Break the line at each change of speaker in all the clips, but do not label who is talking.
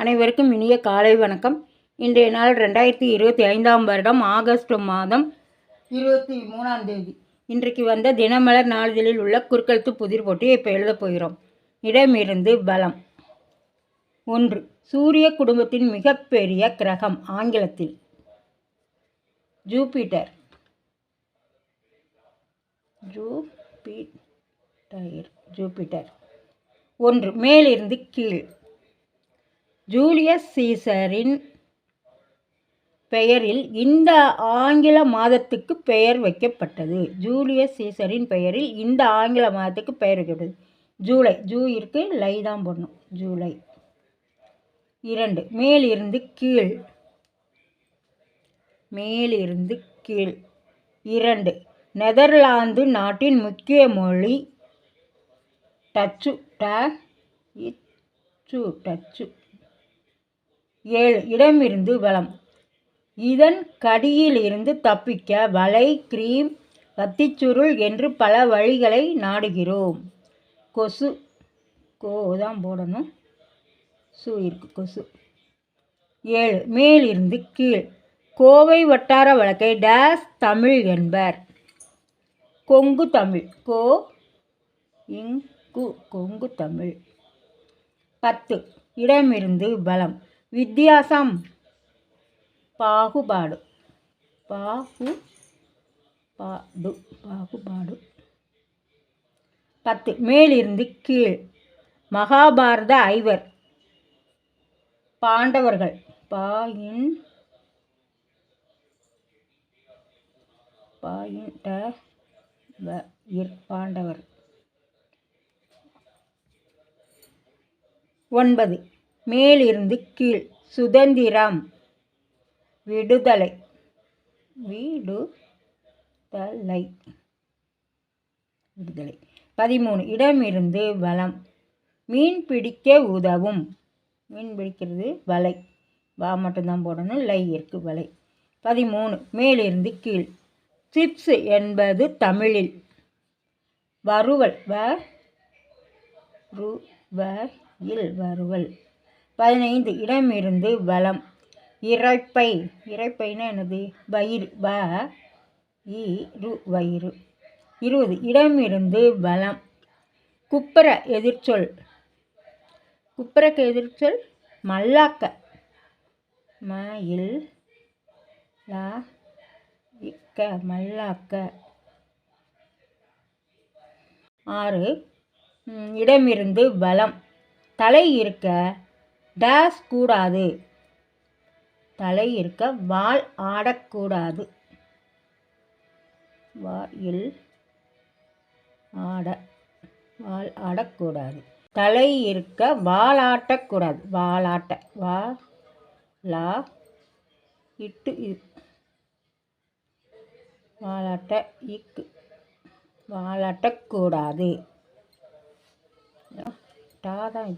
அனைவருக்கும் இனிய காலை வணக்கம். இன்றைய நாள் ரெண்டாயிரத்தி இருபத்தி ஐந்தாம் வருடம் ஆகஸ்ட் மாதம் இருபத்தி மூணாம் தேதி. இன்றைக்கு வந்த தினமலர் நாளிதழில் உள்ள குறுக்கெழுத்து புதிர் போட்டியை இப்போ எழுதப் போகிறோம். இடமிருந்து பலம். ஒன்று சூரிய குடும்பத்தின் மிகப்பெரிய கிரகம் ஆங்கிலத்தில். ஜூபிட்டர். ஜூபிட்டர். ஜூபிட்டர். ஒன்று மேலிருந்து கீழ். ஜூலியஸ் சீசரின் பெயரில் இந்த ஆங்கில மாதத்துக்கு பெயர் வைக்கப்பட்டது. ஜூலியஸ் சீசரின் பெயரில் இந்த ஆங்கில மாதத்துக்கு பெயர் வைக்கப்பட்டது. ஜூலை ஜூ இருக்கு லை தான் போடணும். ஜூலை இரண்டு மேலிருந்து கீழ். மேலிருந்து கீழ். இரண்டு நெதர்லாந்து நாட்டின் முக்கிய மொழி டச்சு ட இச்சு டச்சு. ஏழு. இடமிருந்து வளம். இதன் கடியிலிருந்து தப்பிக்க வலை கிரீம் கத்திச்சுருள் என்று பல வழிகளை நாடுகிறோம். கொசு. கோ தான் போடணும். சு இருக்கு கொசு. ஏழு. மேலிருந்து கீழ். கோவை வட்டார வழக்கை டேஸ் தமிழ் என்பர். கொங்கு தமிழ். கோ. இங்கு. கொங்கு தமிழ். பத்து. இடமிருந்து பலம் வித்தியாசம். பாகுபாடு. பாகு பாடு பாகுபாடு. பத்து. மேலிருந்து கீழ். மகாபாரத ஐவர். பாண்டவர்கள். பாயின் பாயின் பாண்டவர். ஒன்பது. மேலிருந்து கீழ். சுதந்திரம். விடுதலை. விடுதலை. விடுதலை. பதிமூணு. இடமிருந்து வளம். மீன் பிடிக்க உதவும். மீன் பிடிக்கிறது வலை. வா மட்டும்தான் போடணும். லை இருக்கு வலை. பதிமூணு. மேலிருந்து கீழ். சிப்ஸ் என்பது தமிழில். வறுவல் வ ரு வ இல் வறுவல் பதினைந்து இடமிருந்து வளம். இறைப்பை இறைப்பைனா என்னது? வயிறு வ இரு வயிறு. இருபது இடமிருந்து வளம். குப்பர எதிர்ச்சொல். குப்பரக்கு எதிர்ச்சொல் மல்லாக்க. மயில் லா இக்க மல்லாக்க. ஆறு இடமிருந்து பலம் தலை இருக்க டேஸ் கூடாது. தலை இருக்க வால் ஆடக்கூடாது வாயில் ஆட வால் ஆடக்கூடாது தலை இருக்க வாலாட்டக்கூடாது வாலாட்ட வா லா இட்டு வாலாட்ட இக்கு வாலாட்டக்கூடாது டா தான்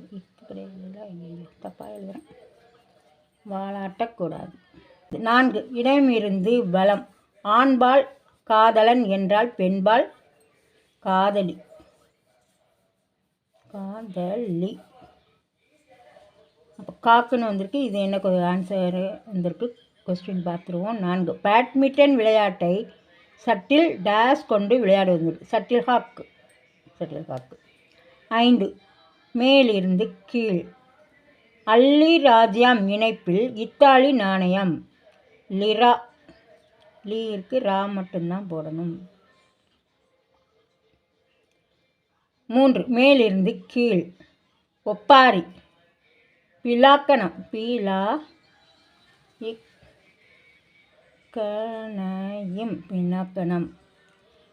அப்படியே கிடையாது தப்பாக எழுதுகிறேன் வாலாட்டக்கூடாது நான்கு இடமிருந்து பலம். ஆண்பால் காதலன் என்றால் பெண்பால் காதலி. காதலி. அப்போ காக்குன்னு வந்திருக்கு. இது என்ன ஆன்சர் வந்திருக்கு? கொஸ்டின் பார்த்துருவோம். நான்கு பேட்மிண்டன் விளையாட்டை சட்டில் டேஸ் கொண்டு விளையாடுவது. சட்டில் ஹாக்கு சட்டில் ஹாக்கு ஐந்து மேலிருந்து கீழ். அல்லி ராஜ்யம் இணைப்பில் இத்தாலி நாணயம். லிரா லீருக்கு ரா மட்டும்தான் போடணும். மூன்று மேலிருந்து கீழ். ஒப்பாரி பிலாக்கணம் பீலா இக்கணையும் பின்னாக்கணம்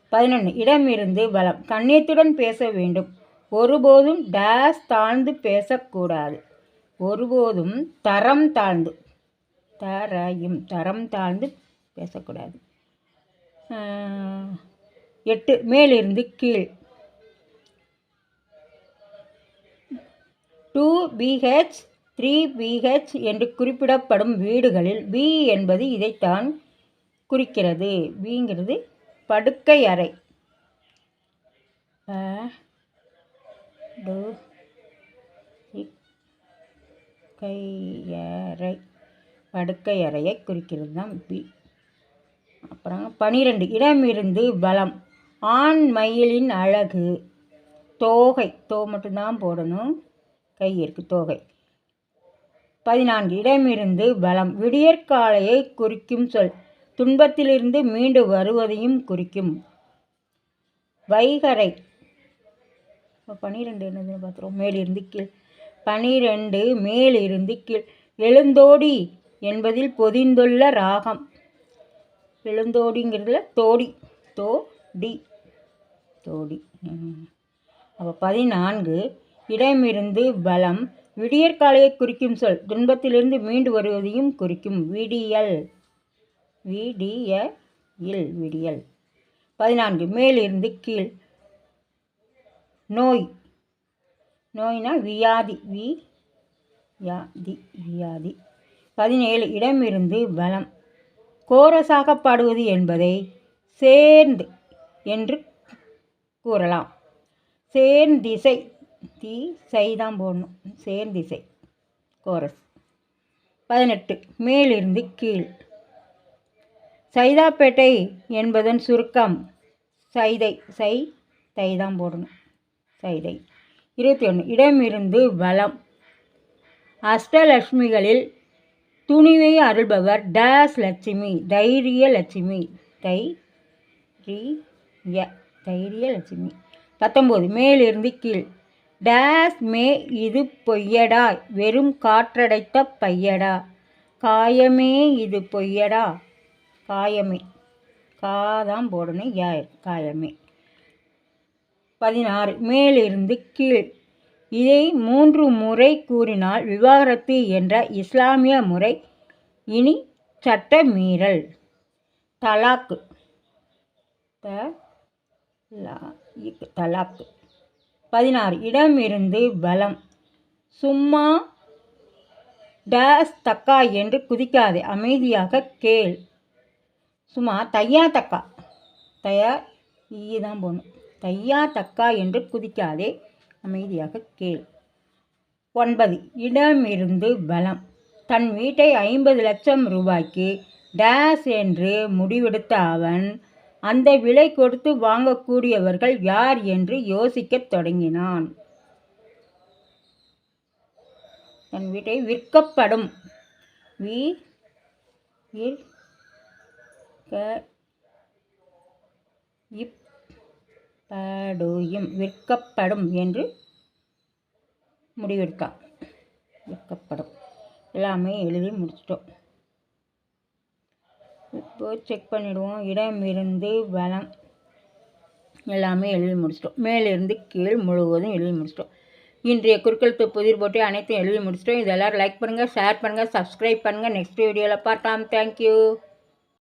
பதினொன்று இடமிருந்து பலம் கண்ணியத்துடன் பேச வேண்டும். ஒருபோதும் டேஸ் தாழ்ந்து பேசக்கூடாது. ஒருபோதும் தரம் தாழ்ந்து தரையும் தரம் தாழ்ந்து பேசக்கூடாது. எட்டு மேலிருந்து கீழ். டூ பிஹெச் த்ரீ பிஹெச் என்று குறிப்பிடப்படும் வீடுகளில் பி என்பது இதைத்தான் குறிக்கிறது. பிங்கிறது படுக்கை அறை. கொண்டு படுக்கை அறையை குறிக்கிறது தான் பி அப்புறம் பனிரெண்டு இடமிருந்து பலம் ஆண் மயிலின் அழகு. தோகை தோ மட்டும்தான் போடணும். கை இருக்குது தோகை. பதினான்கு இடமிருந்து பலம் விடியற்காலையை குறிக்கும் சொல். துன்பத்திலிருந்து மீண்டு வருவதையும் குறிக்கும். வைகரை இப்போ பனிரெண்டு என்னதுன்னு பார்த்துருவோம் மேலிருந்து கீழ். பனிரெண்டு மேலிருந்து கீழ். எழுந்தோடி என்பதில் பொதிந்துள்ள ராகம். எழுந்தோடிங்கிறதுல தோடி. தோ டி தோடி அப்போ பதினான்கு. இடமிருந்து பலம் விடியற்காலையை குறிக்கும் சொல். துன்பத்திலிருந்து மீண்டு வருவதையும் குறிக்கும். விடியல். விடிய இல் விடியல். பதினான்கு. மேலிருந்து கீழ். நோய். நோய்னா வியாதி. வி யாதி வியாதி. பதினேழு இடமிருந்து பலம் கோரஸாக பாடுவது என்பதை சேர்ந்து என்று கூறலாம். சேர்ந்திசை தி சை தான் போடணும். சேர்ந்திசை கோரஸ். பதினெட்டு மேலிருந்து கீழ். சைதாப்பேட்டை என்பதன் சுருக்கம் சைதை சை தை தான் போடணும். சைதை இருபத்தி ஒன்று இடமிருந்து வளம். அஷ்டலட்சுமிகளில் துணிவை அருள்பவர் டேஸ் லட்சுமி தைரிய லட்சுமி தை ய தைரிய லட்சுமி பத்தொம்போது மேலிருந்து கீழ். டேஸ் மே இது பொய்யடா வெறும் காற்றடைத்த பையடா. காயமே இது பொய்யடா. காயமே. காதான் போடணும் யா காயமே. பதினாறு. மேலிருந்து கீழ். இதை மூன்று முறை கூறினால் விவாகரத்து என்ற இஸ்லாமிய முறை இனி சட்ட மீறல் தலாக்கு த தலாக்கு. பதினாறு. இடமிருந்து பலம். சும்மா டேஸ் தக்கா என்று குதிக்காதே. அமைதியாக கேள். சும்மா தையா தக்கா. தயா ஈ தான் போகணும் தையா தக்கா என்று குதிக்காதே. அமைதியாக கேள். ஒன்பது. இடமிருந்து பலம். தன் வீட்டை ஐம்பது லட்சம் ரூபாய்க்கு டேஸ் என்று முடிவெடுத்த அவன் அந்த விலை கொடுத்து வாங்கக்கூடியவர்கள் யார் என்று யோசிக்கத் தொடங்கினான். தன் வீட்டை விற்கப்படும். வி இப் படுயும் விற்கப்படும் என்று முடிவெடுத்தான். விற்கப்படும். எல்லாமே எழுதி முடிச்சிட்டோம். இப்போ செக் பண்ணிவிடுவோம் இடம் இருந்து வளம் எல்லாமே எழுதி முடிச்சிட்டோம். மேலிருந்து கீழ் முழுவதும் எழுதி முடிச்சிட்டோம். இன்றைய குறுக்கெழுத்து புதிர் போட்டு அனைத்தும் எழுதி முடிச்சிட்டோம். இதெல்லாம் லைக் பண்ணுங்கள் ஷேர் பண்ணுங்கள் சப்ஸ்கிரைப் பண்ணுங்கள் நெக்ஸ்ட் வீடியோவில் பார்க்கலாம். தேங்க்யூ